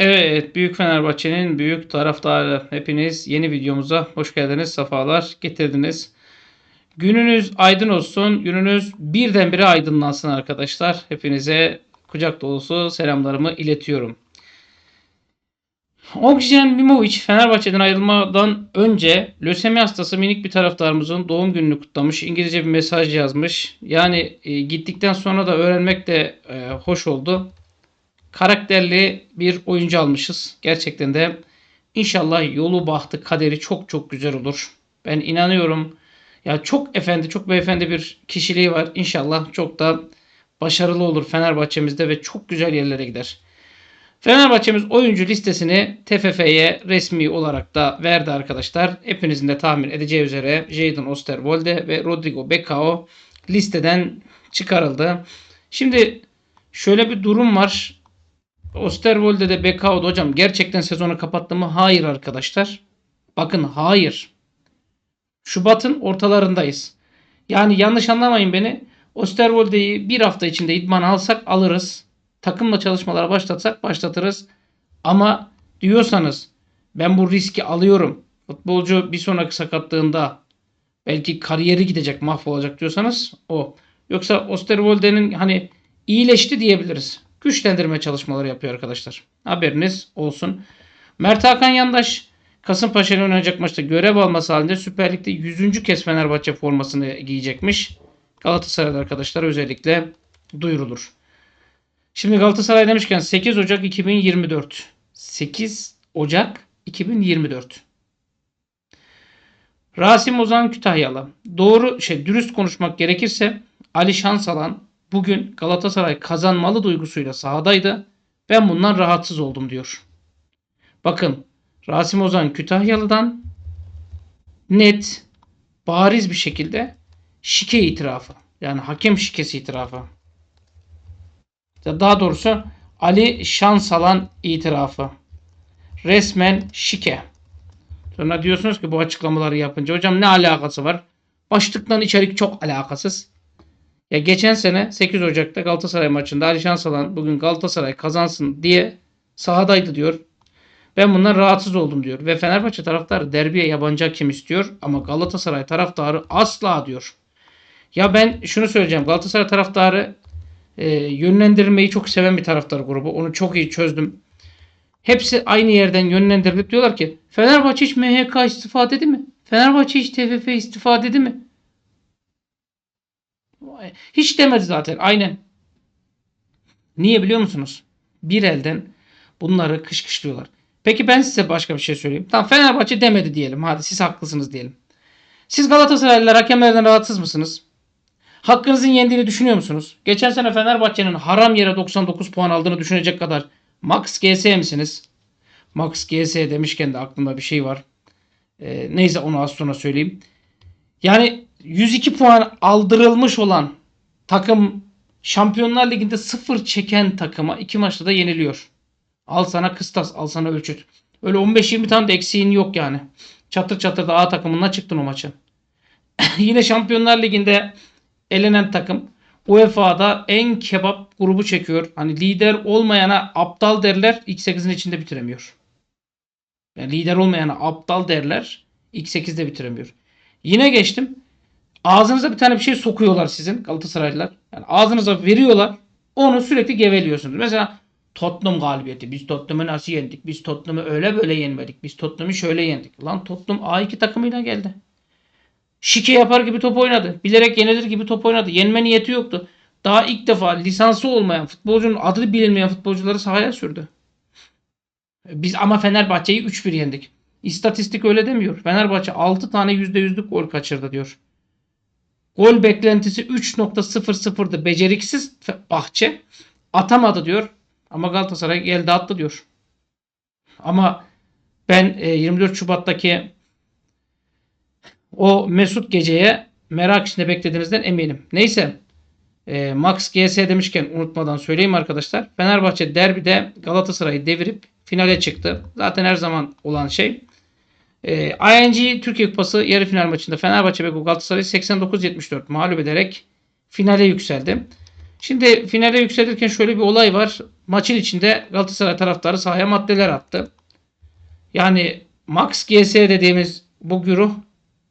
Evet, Büyük Fenerbahçe'nin büyük taraftarı hepiniz yeni videomuza hoş geldiniz, sefalar getirdiniz. Gününüz aydın olsun, gününüz birdenbire aydınlansın arkadaşlar. Hepinize kucak dolusu selamlarımı iletiyorum. Oksijen Mimovic Fenerbahçe'den ayrılmadan önce lösemi hastası minik bir taraftarımızın doğum gününü kutlamış. İngilizce bir mesaj yazmış. Yani e, gittikten sonra da öğrenmek de e, hoş oldu karakterli bir oyuncu almışız. Gerçekten de inşallah yolu bahtı kaderi çok çok güzel olur. Ben inanıyorum. Ya çok efendi, çok beyefendi bir kişiliği var. İnşallah çok da başarılı olur Fenerbahçe'mizde ve çok güzel yerlere gider. Fenerbahçe'miz oyuncu listesini TFF'ye resmi olarak da verdi arkadaşlar. Hepinizin de tahmin edeceği üzere Jadon Osterwolde ve Rodrigo Becao listeden çıkarıldı. Şimdi şöyle bir durum var. Osterwolde de Becao da hocam gerçekten sezonu kapattı mı? Hayır arkadaşlar. Bakın hayır. Şubat'ın ortalarındayız. Yani yanlış anlamayın beni. Osterwolde'yi bir hafta içinde idman alsak alırız. Takımla çalışmalara başlatsak başlatırız. Ama diyorsanız ben bu riski alıyorum. Futbolcu bir sonraki sakatlığında belki kariyeri gidecek mahvolacak diyorsanız o. Yoksa Osterwolde'nin hani iyileşti diyebiliriz. Güçlendirme çalışmaları yapıyor arkadaşlar. Haberiniz olsun. Mert Hakan Yandaş Kasımpaşa ile oynanacak maçta görev alması halinde Süper Lig'de 100. kez Fenerbahçe formasını giyecekmiş. Galatasaray'da arkadaşlar özellikle duyurulur. Şimdi Galatasaray demişken 8 Ocak 2024. 8 Ocak 2024. Rasim Ozan Kütahyalı. Doğru şey dürüst konuşmak gerekirse Ali Şansalan bugün Galatasaray kazanmalı duygusuyla sahadaydı. Ben bundan rahatsız oldum diyor. Bakın Rasim Ozan Kütahyalı'dan net bariz bir şekilde şike itirafı. Yani hakem şikesi itirafı. Daha doğrusu Ali Şansalan itirafı. Resmen şike. Sonra diyorsunuz ki bu açıklamaları yapınca hocam ne alakası var? Başlıktan içerik çok alakasız. Ya geçen sene 8 Ocak'ta Galatasaray maçında Ali Şansalan bugün Galatasaray kazansın diye sahadaydı diyor. Ben bundan rahatsız oldum diyor. Ve Fenerbahçe taraftarı derbiye yabancı hakem istiyor ama Galatasaray taraftarı asla diyor. Ya ben şunu söyleyeceğim. Galatasaray taraftarı e, yönlendirmeyi çok seven bir taraftar grubu. Onu çok iyi çözdüm. Hepsi aynı yerden yönlendirilip diyorlar ki Fenerbahçe hiç MHK istifa dedi mi? Fenerbahçe hiç TFF istifa dedi mi? Hiç demedi zaten. Aynen. Niye biliyor musunuz? Bir elden bunları kışkışlıyorlar. Peki ben size başka bir şey söyleyeyim. Tamam Fenerbahçe demedi diyelim. Hadi siz haklısınız diyelim. Siz Galatasaraylılar hakemlerden rahatsız mısınız? Hakkınızın yendiğini düşünüyor musunuz? Geçen sene Fenerbahçe'nin haram yere 99 puan aldığını düşünecek kadar Max GS misiniz? Max GS demişken de aklımda bir şey var. Ee, neyse onu az sonra söyleyeyim. Yani 102 puan aldırılmış olan takım Şampiyonlar Ligi'nde sıfır çeken takıma iki maçta da yeniliyor. Al sana kıstas, al sana ölçüt. Öyle 15-20 tane de eksiğin yok yani. Çatır çatır da A takımından çıktın o maçı. Yine Şampiyonlar Ligi'nde elenen takım UEFA'da en kebap grubu çekiyor. Hani lider olmayana aptal derler. ilk 8'in içinde bitiremiyor. Yani lider olmayana aptal derler. ilk 8'de bitiremiyor. Yine geçtim. Ağzınıza bir tane bir şey sokuyorlar sizin Galatasaraylılar. Yani ağzınıza veriyorlar. Onu sürekli geveliyorsunuz. Mesela Tottenham galibiyeti. Biz Tottenham'ı nasıl yendik? Biz Tottenham'ı öyle böyle yenmedik. Biz Tottenham'ı şöyle yendik. Lan Tottenham A2 takımıyla geldi. Şike yapar gibi top oynadı. Bilerek yenilir gibi top oynadı. Yenme niyeti yoktu. Daha ilk defa lisansı olmayan futbolcunun adı bilinmeyen futbolcuları sahaya sürdü. Biz ama Fenerbahçe'yi 3-1 yendik. İstatistik öyle demiyor. Fenerbahçe 6 tane %100'lük gol kaçırdı diyor. Gol beklentisi 3.00'dı. Beceriksiz Bahçe atamadı diyor. Ama Galatasaray geldi attı diyor. Ama ben 24 Şubat'taki o Mesut geceye merak içinde beklediğinizden eminim. Neyse e, Max GS demişken unutmadan söyleyeyim arkadaşlar. Fenerbahçe derbide Galatasaray'ı devirip finale çıktı. Zaten her zaman olan şey. E, ING Türkiye Kupası yarı final maçında Fenerbahçe ve Galatasaray 89-74 mağlup ederek finale yükseldi. Şimdi finale yükselirken şöyle bir olay var. Maçın içinde Galatasaray taraftarı sahaya maddeler attı. Yani Max GS dediğimiz bu güruh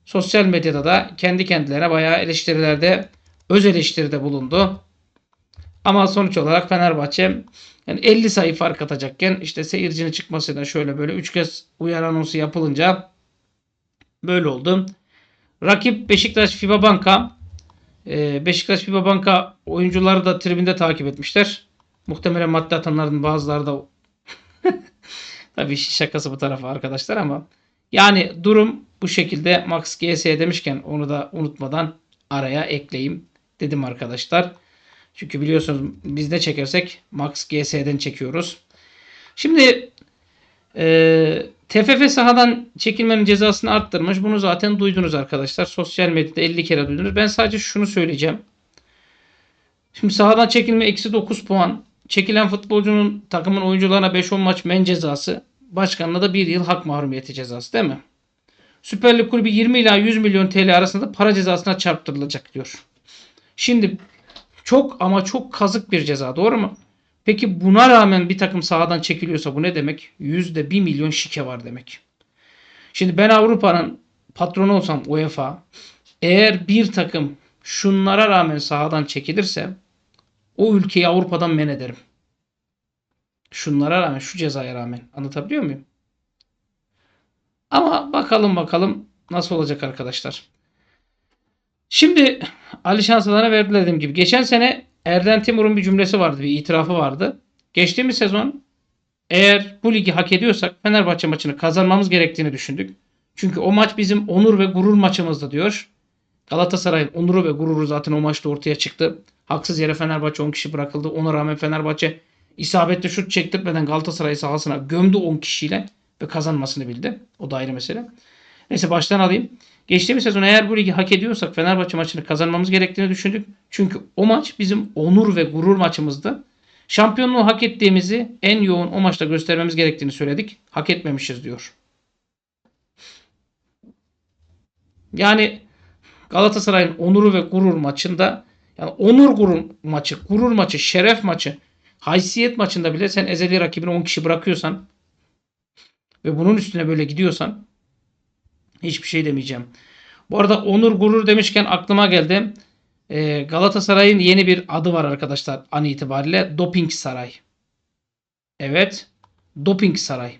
sosyal medyada da kendi kendilerine bayağı eleştirilerde öz eleştiride bulundu. Ama sonuç olarak Fenerbahçe yani 50 sayı fark atacakken işte seyircinin çıkmasıyla şöyle böyle 3 kez uyarı anonsu yapılınca böyle oldu. Rakip Beşiktaş FIBA Banka. Ee, Beşiktaş FIBA Banka oyuncuları da tribünde takip etmişler. Muhtemelen madde atanların bazıları da tabii işin şakası bu tarafa arkadaşlar ama yani durum bu şekilde Max GS demişken onu da unutmadan araya ekleyeyim dedim arkadaşlar. Çünkü biliyorsunuz biz ne çekersek Max GS'den çekiyoruz. Şimdi e, TFF sahadan çekilmenin cezasını arttırmış. Bunu zaten duydunuz arkadaşlar. Sosyal medyada 50 kere duydunuz. Ben sadece şunu söyleyeceğim. Şimdi sahadan çekilme eksi 9 puan. Çekilen futbolcunun takımın oyuncularına 5-10 maç men cezası. Başkanına da 1 yıl hak mahrumiyeti cezası değil mi? Süper Lig kulübü 20 ila 100 milyon TL arasında da para cezasına çarptırılacak diyor. Şimdi çok ama çok kazık bir ceza doğru mu? Peki buna rağmen bir takım sahadan çekiliyorsa bu ne demek? Yüzde bir milyon şike var demek. Şimdi ben Avrupa'nın patronu olsam UEFA eğer bir takım şunlara rağmen sahadan çekilirse o ülkeyi Avrupa'dan men ederim. Şunlara rağmen şu cezaya rağmen anlatabiliyor muyum? Ama bakalım bakalım nasıl olacak arkadaşlar. Şimdi Ali Şansalan'a verdiler dediğim gibi. Geçen sene Erden Timur'un bir cümlesi vardı, bir itirafı vardı. Geçtiğimiz sezon eğer bu ligi hak ediyorsak Fenerbahçe maçını kazanmamız gerektiğini düşündük. Çünkü o maç bizim onur ve gurur maçımızdı diyor. Galatasaray'ın onuru ve gururu zaten o maçta ortaya çıktı. Haksız yere Fenerbahçe 10 kişi bırakıldı. Ona rağmen Fenerbahçe isabetli şut çektirmeden Galatasaray sahasına gömdü 10 kişiyle ve kazanmasını bildi. O da ayrı mesele. Neyse baştan alayım. Geçtiğimiz sezon eğer bu ligi hak ediyorsak Fenerbahçe maçını kazanmamız gerektiğini düşündük. Çünkü o maç bizim onur ve gurur maçımızdı. Şampiyonluğu hak ettiğimizi en yoğun o maçta göstermemiz gerektiğini söyledik. Hak etmemişiz diyor. Yani Galatasaray'ın onuru ve gurur maçında yani onur gurur maçı, gurur maçı, şeref maçı, haysiyet maçında bile sen ezeli rakibine 10 kişi bırakıyorsan ve bunun üstüne böyle gidiyorsan hiçbir şey demeyeceğim. Bu arada onur gurur demişken aklıma geldi. Ee, Galatasaray'ın yeni bir adı var arkadaşlar an itibariyle. Doping Saray. Evet. Doping Saray.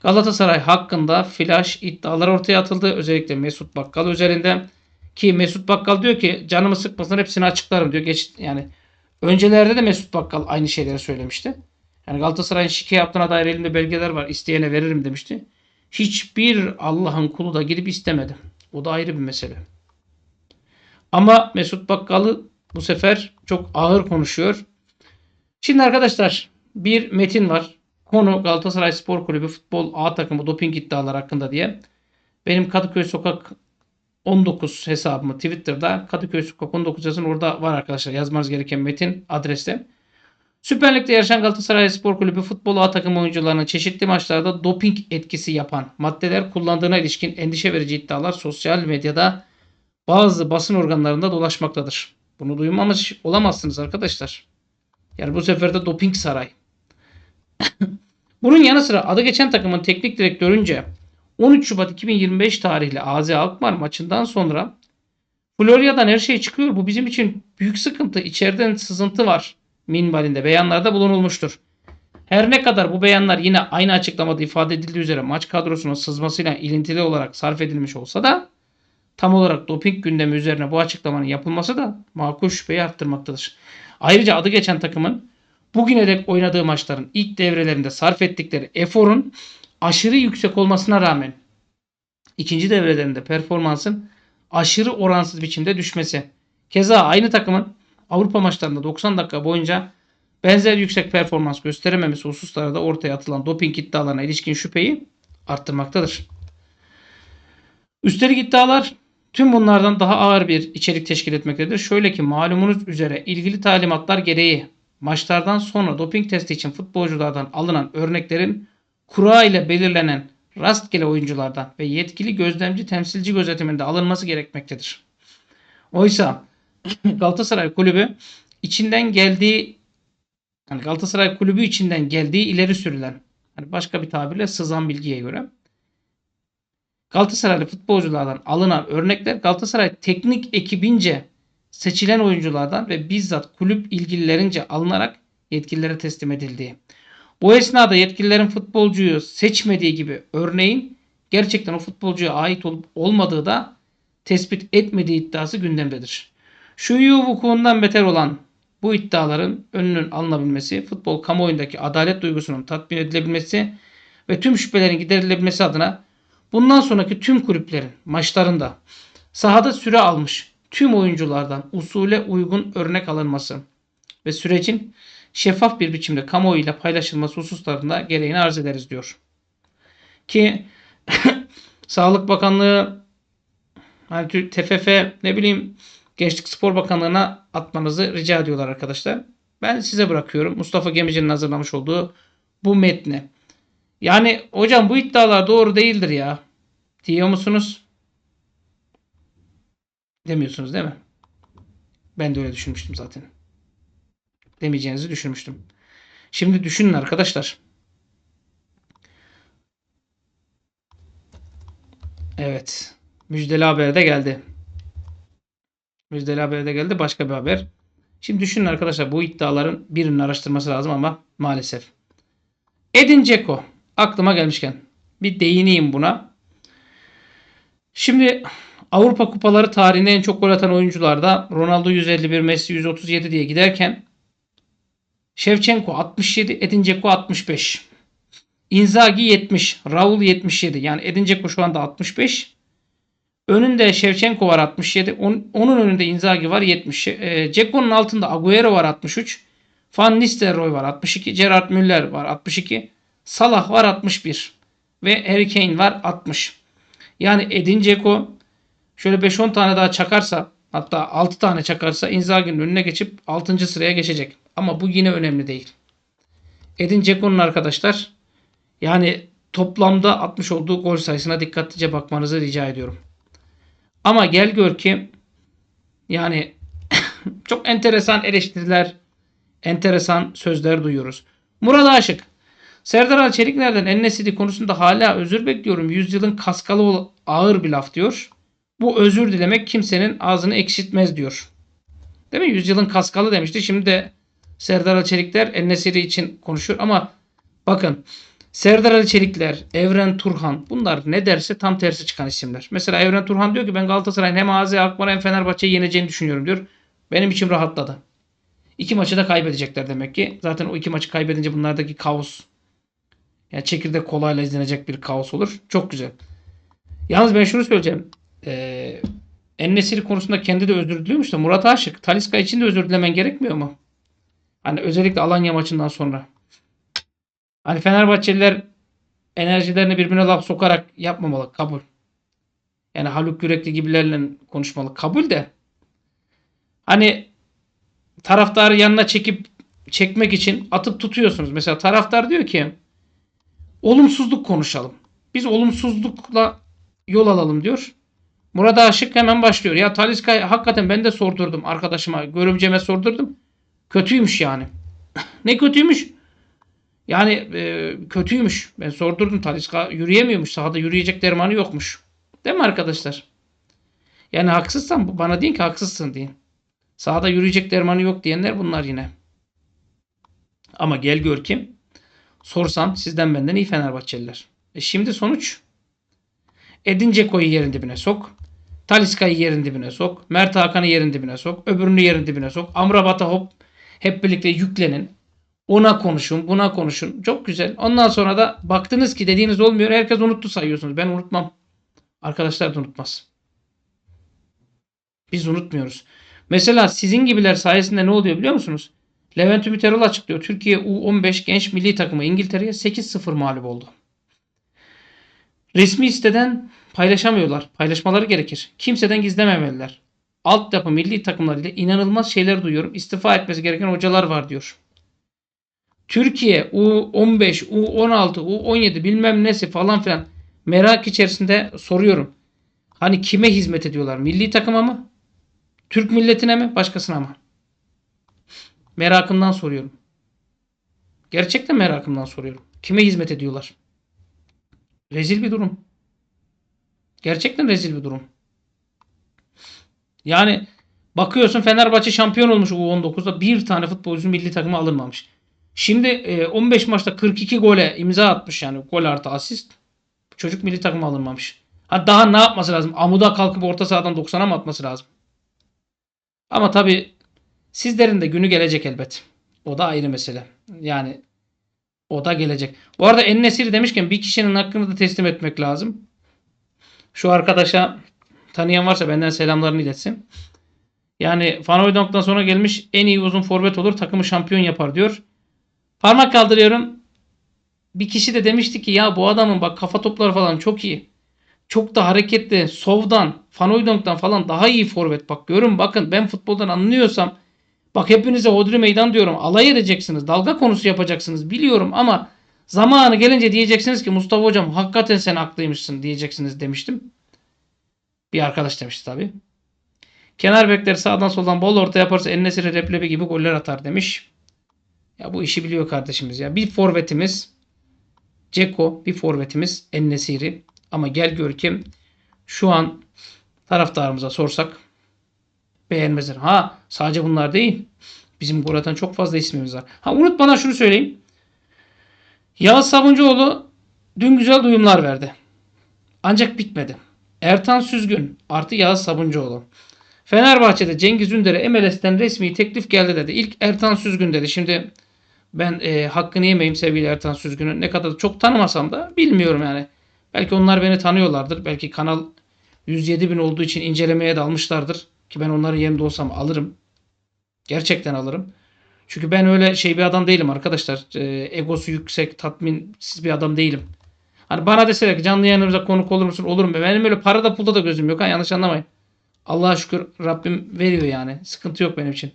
Galatasaray hakkında flash iddialar ortaya atıldı. Özellikle Mesut Bakkal üzerinde. Ki Mesut Bakkal diyor ki canımı sıkmasın hepsini açıklarım diyor. Geç, yani öncelerde de Mesut Bakkal aynı şeyleri söylemişti. Yani Galatasaray'ın şike yaptığına dair elimde belgeler var. İsteyene veririm demişti. Hiçbir Allah'ın kulu da gidip istemedi. O da ayrı bir mesele. Ama Mesut Bakkal'ı bu sefer çok ağır konuşuyor. Şimdi arkadaşlar bir metin var. Konu Galatasaray Spor Kulübü futbol A takımı doping iddiaları hakkında diye. Benim Kadıköy Sokak 19 hesabımı Twitter'da Kadıköy Sokak 19 yazın orada var arkadaşlar yazmanız gereken metin adreste. Süper Lig'de yarışan Galatasaray Spor Kulübü futbol A takım oyuncularının çeşitli maçlarda doping etkisi yapan maddeler kullandığına ilişkin endişe verici iddialar sosyal medyada bazı basın organlarında dolaşmaktadır. Bunu duymamış olamazsınız arkadaşlar. Yani bu sefer de doping saray. Bunun yanı sıra adı geçen takımın teknik direktörünce 13 Şubat 2025 tarihli AZ Alkmaar maçından sonra Florya'dan her şey çıkıyor. Bu bizim için büyük sıkıntı. İçeriden sızıntı var minvalinde beyanlarda bulunulmuştur. Her ne kadar bu beyanlar yine aynı açıklamada ifade edildiği üzere maç kadrosunun sızmasıyla ilintili olarak sarf edilmiş olsa da tam olarak doping gündemi üzerine bu açıklamanın yapılması da makul şüpheyi arttırmaktadır. Ayrıca adı geçen takımın bugüne dek oynadığı maçların ilk devrelerinde sarf ettikleri eforun aşırı yüksek olmasına rağmen ikinci devrelerinde performansın aşırı oransız biçimde düşmesi. Keza aynı takımın Avrupa maçlarında 90 dakika boyunca benzer yüksek performans gösterememesi hususlarda ortaya atılan doping iddialarına ilişkin şüpheyi arttırmaktadır. Üstelik iddialar tüm bunlardan daha ağır bir içerik teşkil etmektedir. Şöyle ki malumunuz üzere ilgili talimatlar gereği maçlardan sonra doping testi için futbolculardan alınan örneklerin kura ile belirlenen rastgele oyunculardan ve yetkili gözlemci temsilci gözetiminde alınması gerekmektedir. Oysa Galatasaray Kulübü içinden geldiği hani Galatasaray kulübü içinden geldiği ileri sürülen hani başka bir tabirle sızan bilgiye göre Galatasaraylı futbolculardan alınan örnekler Galatasaray teknik ekibince seçilen oyunculardan ve bizzat kulüp ilgililerince alınarak yetkililere teslim edildiği. Bu esnada yetkililerin futbolcuyu seçmediği gibi örneğin gerçekten o futbolcuya ait olup olmadığı da tespit etmediği iddiası gündemdedir. Şu vukuundan beter olan bu iddiaların önünün alınabilmesi, futbol kamuoyundaki adalet duygusunun tatmin edilebilmesi ve tüm şüphelerin giderilebilmesi adına bundan sonraki tüm kulüplerin maçlarında sahada süre almış tüm oyunculardan usule uygun örnek alınması ve sürecin şeffaf bir biçimde kamuoyuyla paylaşılması hususlarında gereğini arz ederiz diyor. Ki Sağlık Bakanlığı TFF ne bileyim Gençlik Spor Bakanlığı'na atmanızı rica ediyorlar arkadaşlar. Ben size bırakıyorum. Mustafa Gemici'nin hazırlamış olduğu bu metni. Yani hocam bu iddialar doğru değildir ya. Diyor musunuz? Demiyorsunuz değil mi? Ben de öyle düşünmüştüm zaten. Demeyeceğinizi düşünmüştüm. Şimdi düşünün arkadaşlar. Evet. Müjdeli haber de geldi. Müjdeli haber de geldi. Başka bir haber. Şimdi düşünün arkadaşlar bu iddiaların birinin araştırması lazım ama maalesef. Edin Dzeko. Aklıma gelmişken bir değineyim buna. Şimdi Avrupa kupaları tarihinde en çok gol atan oyuncularda Ronaldo 151, Messi 137 diye giderken Şevçenko 67, Edin Dzeko 65. Inzaghi 70, Raul 77. Yani Edin Dzeko şu anda 65. Önünde Şevçenko var 67. Onun önünde Inzaghi var 70. E, Ceko'nun altında Agüero var 63. Van Nistelrooy var 62. Gerard Müller var 62. Salah var 61. Ve Harry Kane var 60. Yani Edin Dzeko şöyle 5-10 tane daha çakarsa hatta 6 tane çakarsa Inzaghi'nin önüne geçip 6. sıraya geçecek. Ama bu yine önemli değil. Edin Dzeko'nun arkadaşlar yani toplamda atmış olduğu gol sayısına dikkatlice bakmanızı rica ediyorum. Ama gel gör ki yani çok enteresan eleştiriler, enteresan sözler duyuyoruz. Murat Aşık. Serdar Ali Çelikler'den Ennesidi konusunda hala özür bekliyorum. Yüzyılın kaskalı ağır bir laf diyor. Bu özür dilemek kimsenin ağzını ekşitmez diyor. Değil mi? Yüzyılın kaskalı demişti. Şimdi de Serdar Ali Çelikler Ennesiri için konuşuyor ama bakın Serdar Ali Çelikler, Evren Turhan bunlar ne derse tam tersi çıkan isimler. Mesela Evren Turhan diyor ki ben Galatasaray'ın hem AZ Akbar hem Fenerbahçe'yi yeneceğini düşünüyorum diyor. Benim içim rahatladı. İki maçı da kaybedecekler demek ki. Zaten o iki maçı kaybedince bunlardaki kaos yani çekirdek kolayla izlenecek bir kaos olur. Çok güzel. Yalnız ben şunu söyleyeceğim. Ee, Ennesiri konusunda kendi de özür diliyormuş da Murat Aşık Taliska için de özür dilemen gerekmiyor mu? Hani özellikle Alanya maçından sonra. Hani Fenerbahçeliler enerjilerini birbirine laf sokarak yapmamalı. Kabul. Yani Haluk Yürekli gibilerle konuşmalı. Kabul de. Hani taraftarı yanına çekip çekmek için atıp tutuyorsunuz. Mesela taraftar diyor ki olumsuzluk konuşalım. Biz olumsuzlukla yol alalım diyor. Murat Aşık hemen başlıyor. Ya Taliska hakikaten ben de sordurdum arkadaşıma. Görümceme sordurdum. Kötüymüş yani. ne kötüymüş? Yani e, kötüymüş. Ben sordurdum Taliska yürüyemiyormuş. Sahada yürüyecek dermanı yokmuş. Değil mi arkadaşlar? Yani haksızsan bana deyin ki haksızsın deyin. Sahada yürüyecek dermanı yok diyenler bunlar yine. Ama gel gör ki sorsam sizden benden iyi Fenerbahçeliler. E şimdi sonuç Edin Dzeko'yu yerin dibine sok. Taliska'yı yerin dibine sok. Mert Hakan'ı yerin dibine sok. Öbürünü yerin dibine sok. Amrabat'a hop hep birlikte yüklenin. Ona konuşun, buna konuşun. Çok güzel. Ondan sonra da baktınız ki dediğiniz olmuyor. Herkes unuttu sayıyorsunuz. Ben unutmam. Arkadaşlar da unutmaz. Biz unutmuyoruz. Mesela sizin gibiler sayesinde ne oluyor biliyor musunuz? Levent Ümit Erol açıklıyor. Türkiye U15 genç milli takımı İngiltere'ye 8-0 mağlup oldu. Resmi siteden paylaşamıyorlar. Paylaşmaları gerekir. Kimseden gizlememeliler. Altyapı milli takımlarıyla inanılmaz şeyler duyuyorum. İstifa etmesi gereken hocalar var diyor. Türkiye U15, U16, U17 bilmem nesi falan filan merak içerisinde soruyorum. Hani kime hizmet ediyorlar? Milli takıma mı? Türk milletine mi? Başkasına mı? Merakımdan soruyorum. Gerçekten merakımdan soruyorum. Kime hizmet ediyorlar? Rezil bir durum. Gerçekten rezil bir durum. Yani bakıyorsun Fenerbahçe şampiyon olmuş U19'da bir tane futbolcu milli takıma alınmamış. Şimdi e, 15 maçta 42 gole imza atmış yani gol artı asist. Çocuk milli takıma alınmamış. Ha daha ne yapması lazım? Amuda kalkıp orta sahadan 90'a mı atması lazım? Ama tabii sizlerin de günü gelecek elbet. O da ayrı mesele. Yani o da gelecek. Bu arada Ennesiri demişken bir kişinin hakkını da teslim etmek lazım. Şu arkadaşa tanıyan varsa benden selamlarını iletsin. Yani Van Hooydonk'tan sonra gelmiş en iyi uzun forvet olur takımı şampiyon yapar diyor. Parmak kaldırıyorum. Bir kişi de demişti ki ya bu adamın bak kafa topları falan çok iyi. Çok da hareketli. Sov'dan, Van Hooydonk'tan falan daha iyi forvet. Bak görün bakın ben futboldan anlıyorsam bak hepinize hodri meydan diyorum. Alay edeceksiniz. Dalga konusu yapacaksınız. Biliyorum ama zamanı gelince diyeceksiniz ki Mustafa hocam hakikaten sen haklıymışsın diyeceksiniz demiştim. Bir arkadaş demişti tabii. Kenar bekler sağdan soldan bol orta yaparsa Ennesiri replebi gibi goller atar demiş. Ya bu işi biliyor kardeşimiz ya. Bir forvetimiz Ceko, bir forvetimiz Ennesiri. Ama gel gör ki şu an taraftarımıza sorsak beğenmezler. Ha sadece bunlar değil. Bizim gol atan çok fazla ismimiz var. Ha unutmadan şunu söyleyeyim. Yağız Sabuncuoğlu dün güzel duyumlar verdi. Ancak bitmedi. Ertan Süzgün artı Yağız Sabuncuoğlu. Fenerbahçe'de Cengiz Ünder'e MLS'ten resmi teklif geldi dedi. İlk Ertan Süzgün dedi. Şimdi ben e, hakkını yemeyeyim sevgili Ertan Süzgün'ün. Ne kadar çok tanımasam da bilmiyorum yani. Belki onlar beni tanıyorlardır. Belki kanal 107 bin olduğu için incelemeye dalmışlardır. Ki ben onların yerinde olsam alırım. Gerçekten alırım. Çünkü ben öyle şey bir adam değilim arkadaşlar. E, egosu yüksek, tatminsiz bir adam değilim. Hani bana deseler ki canlı yayınımıza konuk olur musun? Olurum. Benim öyle parada pulda da gözüm yok. Ha, yanlış anlamayın. Allah'a şükür Rabbim veriyor yani. Sıkıntı yok benim için.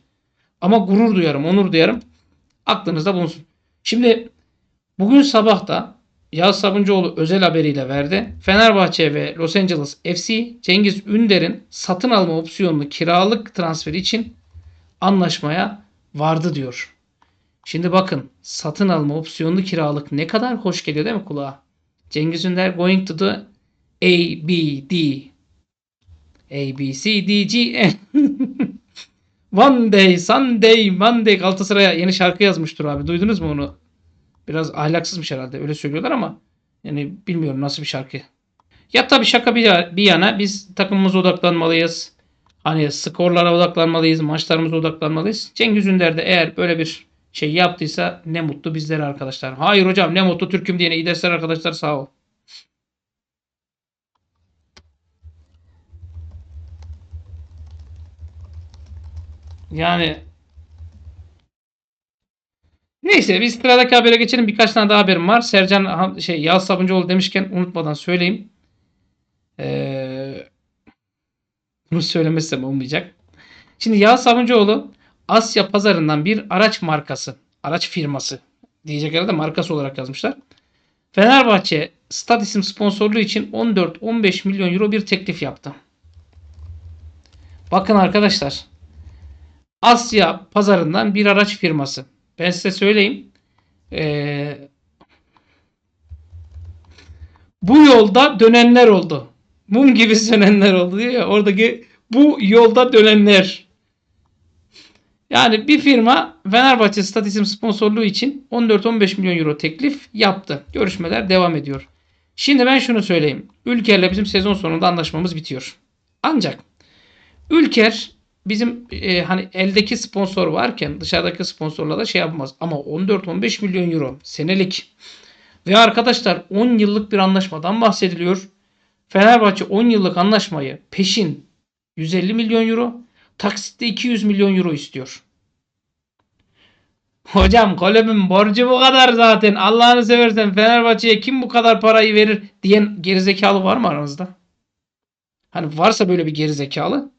Ama gurur duyarım, onur duyarım. Aklınızda bulunsun. Şimdi bugün sabah da Yağız Sabuncuoğlu özel haberiyle verdi. Fenerbahçe ve Los Angeles FC Cengiz Ünder'in satın alma opsiyonlu kiralık transferi için anlaşmaya vardı diyor. Şimdi bakın satın alma opsiyonlu kiralık ne kadar hoş geliyor değil mi kulağa? Cengiz Ünder going to the A, B, D. A, B, C, D, G, N. One day, Sunday, Monday Galatasaray'a yeni şarkı yazmıştır abi. Duydunuz mu onu? Biraz ahlaksızmış herhalde. Öyle söylüyorlar ama yani bilmiyorum nasıl bir şarkı. Ya tabii şaka bir, yana biz takımımıza odaklanmalıyız. Hani skorlara odaklanmalıyız. Maçlarımıza odaklanmalıyız. Cengiz Ünder de eğer böyle bir şey yaptıysa ne mutlu bizlere arkadaşlar. Hayır hocam ne mutlu Türk'üm diyene iyi dersler arkadaşlar sağ ol. Yani Neyse biz sıradaki habere geçelim. Birkaç tane daha haberim var. Sercan şey Yağız Sabuncuoğlu demişken unutmadan söyleyeyim. Ee, bunu söylemezsem olmayacak. Şimdi Yağız Sabuncuoğlu Asya pazarından bir araç markası, araç firması diyecek herhalde markası olarak yazmışlar. Fenerbahçe Stad isim sponsorluğu için 14-15 milyon euro bir teklif yaptı. Bakın arkadaşlar. Asya pazarından bir araç firması. Ben size söyleyeyim. Ee, bu yolda dönenler oldu. Mum gibi sönenler oldu diyor ya. Oradaki bu yolda dönenler. Yani bir firma Fenerbahçe Statizm sponsorluğu için 14-15 milyon euro teklif yaptı. Görüşmeler devam ediyor. Şimdi ben şunu söyleyeyim. Ülker'le bizim sezon sonunda anlaşmamız bitiyor. Ancak Ülker bizim e, hani eldeki sponsor varken dışarıdaki sponsorla da şey yapmaz. Ama 14-15 milyon euro senelik ve arkadaşlar 10 yıllık bir anlaşmadan bahsediliyor. Fenerbahçe 10 yıllık anlaşmayı peşin 150 milyon euro, taksitte 200 milyon euro istiyor. Hocam kulübün borcu bu kadar zaten. Allah'ını seversen Fenerbahçe'ye kim bu kadar parayı verir diyen gerizekalı var mı aranızda? Hani varsa böyle bir gerizekalı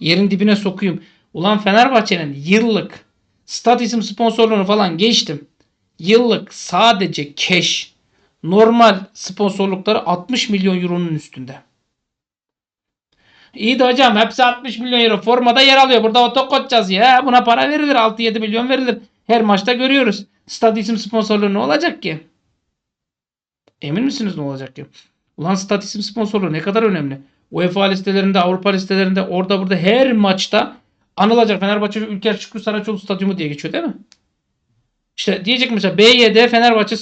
yerin dibine sokuyum. Ulan Fenerbahçe'nin yıllık stat isim sponsorluğunu falan geçtim. Yıllık sadece cash normal sponsorlukları 60 milyon euronun üstünde. İyi de hocam hepsi 60 milyon euro. Formada yer alıyor. Burada otokotacağız ya. Buna para verilir. 6-7 milyon verilir. Her maçta görüyoruz. Stad isim sponsorluğu ne olacak ki? Emin misiniz ne olacak ki? Ulan Stad isim sponsorluğu ne kadar önemli. UEFA listelerinde, Avrupa listelerinde, orada burada her maçta anılacak. Fenerbahçe Ülker Şükrü Saraçoğlu Stadyumu diye geçiyor değil mi? İşte diyecek mesela BYD Fenerbahçe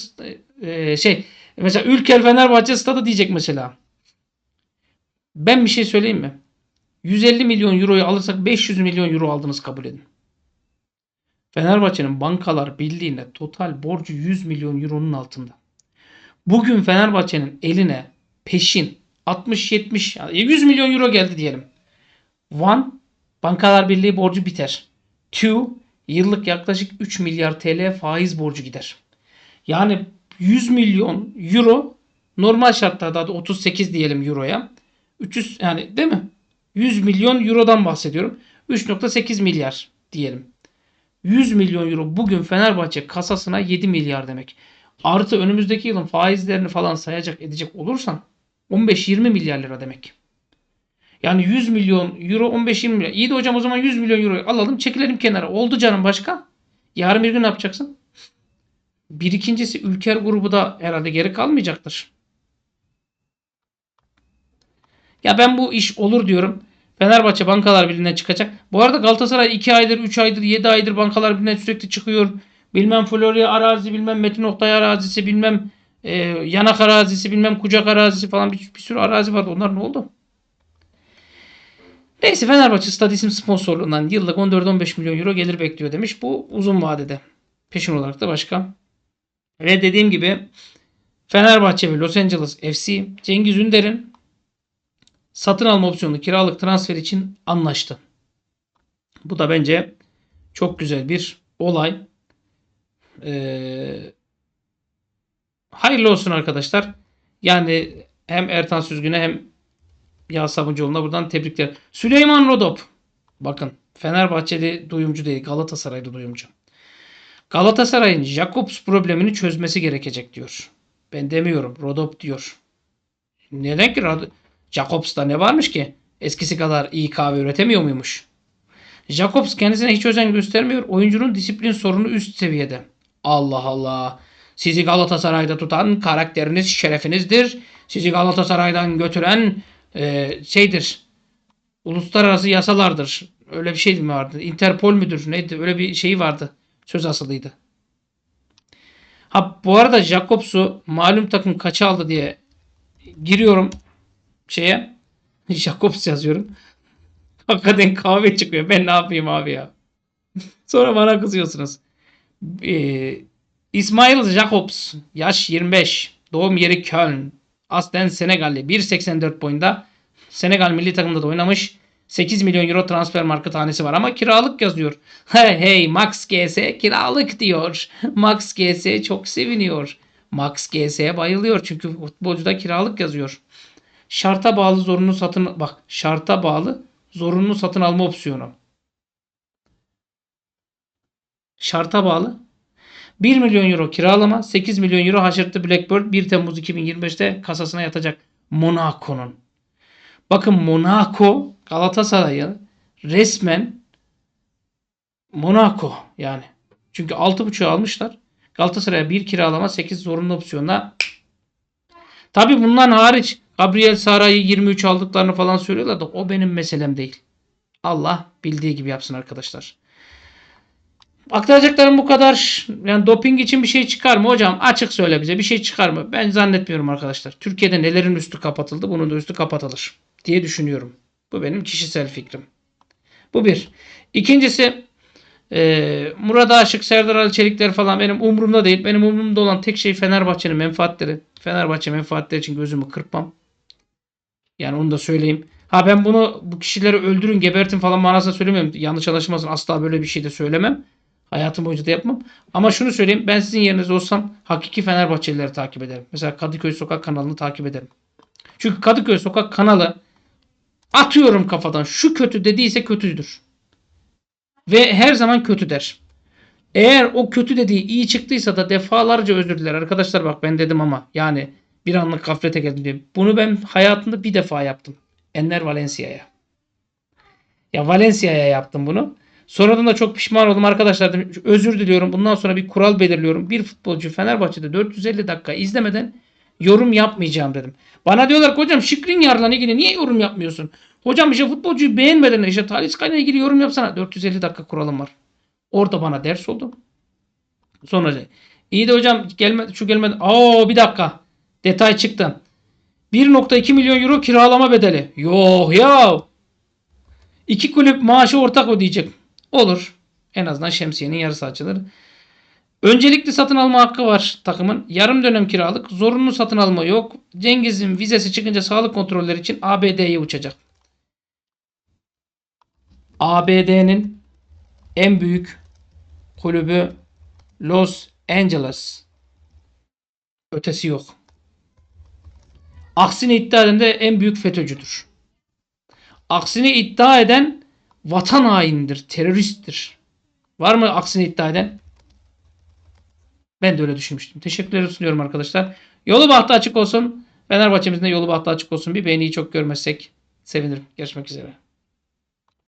e, şey mesela Ülker Fenerbahçe stadı diyecek mesela. Ben bir şey söyleyeyim mi? 150 milyon euroyu alırsak 500 milyon euro aldınız kabul edin. Fenerbahçe'nin bankalar birliğine total borcu 100 milyon euronun altında. Bugün Fenerbahçe'nin eline peşin 60-70 yani 100 milyon euro geldi diyelim. One Bankalar Birliği borcu biter. Two yıllık yaklaşık 3 milyar TL faiz borcu gider. Yani 100 milyon euro normal şartlarda da 38 diyelim euroya. 300 yani değil mi? 100 milyon eurodan bahsediyorum. 3.8 milyar diyelim. 100 milyon euro bugün Fenerbahçe kasasına 7 milyar demek. Artı önümüzdeki yılın faizlerini falan sayacak edecek olursan 15-20 milyar lira demek. Yani 100 milyon euro 15-20 milyar. İyi de hocam o zaman 100 milyon euro alalım çekilelim kenara. Oldu canım başka. Yarın bir gün ne yapacaksın? Bir ikincisi Ülker grubu da herhalde geri kalmayacaktır. Ya ben bu iş olur diyorum. Fenerbahçe Bankalar Birliği'ne çıkacak. Bu arada Galatasaray 2 aydır, 3 aydır, 7 aydır Bankalar Birliği'ne sürekli çıkıyor. Bilmem Florya arazisi, bilmem Metin Oktay arazisi, bilmem e, Yanak arazisi, bilmem Kucak arazisi falan bir, bir sürü arazi vardı. Onlar ne oldu? Neyse Fenerbahçe Stad isim sponsorluğundan yıllık 14-15 milyon euro gelir bekliyor demiş. Bu uzun vadede. Peşin olarak da başka. Ve dediğim gibi Fenerbahçe ve Los Angeles FC Cengiz Ünder'in satın alma opsiyonu kiralık transfer için anlaştı. Bu da bence çok güzel bir olay. Ee, hayırlı olsun arkadaşlar. Yani hem Ertan Süzgün'e hem Yağız Sabuncuoğlu'na buradan tebrikler. Süleyman Rodop. Bakın Fenerbahçeli duyumcu değil Galatasaraylı duyumcu. Galatasaray'ın Jakobs problemini çözmesi gerekecek diyor. Ben demiyorum. Rodop diyor. Neden ki Rod Jacobs'ta ne varmış ki? Eskisi kadar iyi kahve üretemiyor muymuş? Jacobs kendisine hiç özen göstermiyor. Oyuncunun disiplin sorunu üst seviyede. Allah Allah. Sizi Galatasaray'da tutan karakteriniz şerefinizdir. Sizi Galatasaray'dan götüren e, şeydir. Uluslararası yasalardır. Öyle bir şey mi vardı? Interpol müdür? Neydi? Öyle bir şey vardı. Söz asılıydı. Ha bu arada Jacobs'u malum takım kaça aldı diye giriyorum şeye. Jacobs yazıyorum. Hakikaten kahve çıkıyor. Ben ne yapayım abi ya? Sonra bana kızıyorsunuz. Ee, İsmail Jacobs. Yaş 25. Doğum yeri Köln. Aslen Senegalli. 1.84 boyunda. Senegal milli takımında da oynamış. 8 milyon euro transfer marka tanesi var ama kiralık yazıyor. Hey hey Max GS kiralık diyor. Max GS çok seviniyor. Max GS'ye bayılıyor çünkü futbolcuda kiralık yazıyor. Şarta bağlı zorunlu satın bak şarta bağlı zorunlu satın alma opsiyonu. Şarta bağlı 1 milyon euro kiralama 8 milyon euro haşırttı Blackbird 1 Temmuz 2025'te kasasına yatacak Monaco'nun. Bakın Monaco Galatasaray'ı resmen Monaco yani. Çünkü 6.5'u almışlar. Galatasaray'a bir kiralama 8 zorunlu opsiyonla. Tabi bundan hariç Gabriel Sara'yı 23 aldıklarını falan söylüyorlar da o benim meselem değil. Allah bildiği gibi yapsın arkadaşlar. Aktaracaklarım bu kadar. Yani doping için bir şey çıkar mı hocam? Açık söyle bize bir şey çıkar mı? Ben zannetmiyorum arkadaşlar. Türkiye'de nelerin üstü kapatıldı bunun da üstü kapatılır diye düşünüyorum. Bu benim kişisel fikrim. Bu bir. İkincisi e, Murat Aşık, Serdar Ali Çelikler falan benim umurumda değil. Benim umurumda olan tek şey Fenerbahçe'nin menfaatleri. Fenerbahçe menfaatleri için gözümü kırpmam. Yani onu da söyleyeyim. Ha ben bunu bu kişileri öldürün, gebertin falan manasında söylemiyorum. Yanlış anlaşılmasın. Asla böyle bir şey de söylemem. Hayatım boyunca da yapmam. Ama şunu söyleyeyim. Ben sizin yerinizde olsam hakiki Fenerbahçelileri takip ederim. Mesela Kadıköy Sokak kanalını takip ederim. Çünkü Kadıköy Sokak kanalı atıyorum kafadan şu kötü dediyse kötüdür. Ve her zaman kötü der. Eğer o kötü dediği iyi çıktıysa da defalarca özür diler. Arkadaşlar bak ben dedim ama yani bir anlık gaflete geldim diye. Bunu ben hayatımda bir defa yaptım. Enner Valencia'ya. Ya Valencia'ya yaptım bunu. Sonradan da çok pişman oldum arkadaşlar. Özür diliyorum. Bundan sonra bir kural belirliyorum. Bir futbolcu Fenerbahçe'de 450 dakika izlemeden yorum yapmayacağım dedim. Bana diyorlar ki hocam Skriniar'la ilgili niye yorum yapmıyorsun? Hocam işte futbolcuyu beğenmeden işte Talisca ile ilgili yorum yapsana. 450 dakika kuralım var. Orada bana ders oldu. Sonra iyi de hocam gelme şu gelmedi. Aa bir dakika. Detay çıktı. 1.2 milyon euro kiralama bedeli. Yok ya. İki kulüp maaşı ortak ödeyecek. Olur. En azından şemsiyenin yarısı açılır. Öncelikli satın alma hakkı var takımın. Yarım dönem kiralık. Zorunlu satın alma yok. Cengiz'in vizesi çıkınca sağlık kontrolleri için ABD'ye uçacak. ABD'nin en büyük kulübü Los Angeles. Ötesi yok. Aksini iddia eden de en büyük FETÖ'cüdür. Aksini iddia eden vatan hainidir, teröristtir. Var mı aksini iddia eden? Ben de öyle düşünmüştüm. Teşekkürler sunuyorum arkadaşlar. Yolu bahtı açık olsun. Fenerbahçe'mizin de yolu bahtı açık olsun. Bir beğeniyi çok görmezsek sevinirim. Görüşmek üzere.